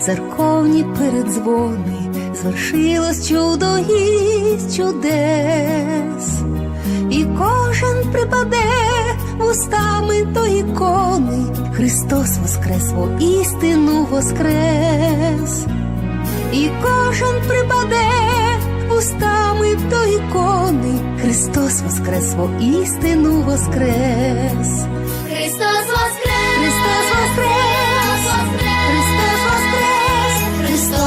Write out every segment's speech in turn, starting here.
церковні передзвони, звершилось чудо із чудес, і кожен припаде вустами до ікони, Христос воскрес, істину воскрес, і кожен припаде вустами до ікони, Христос воскрес, істину воскрес. Христос воскрес!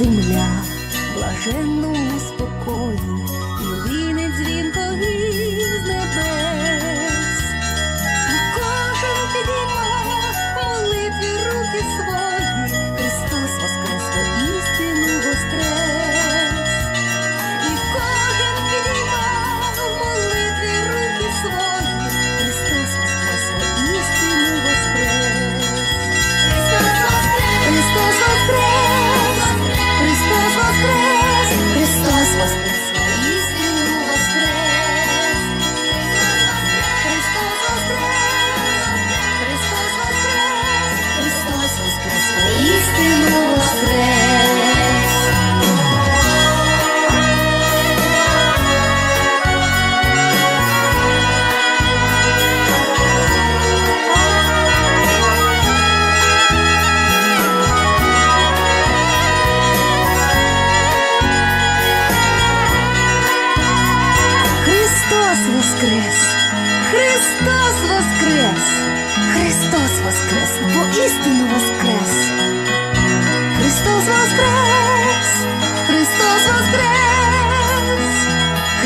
Земля блаженному спокої,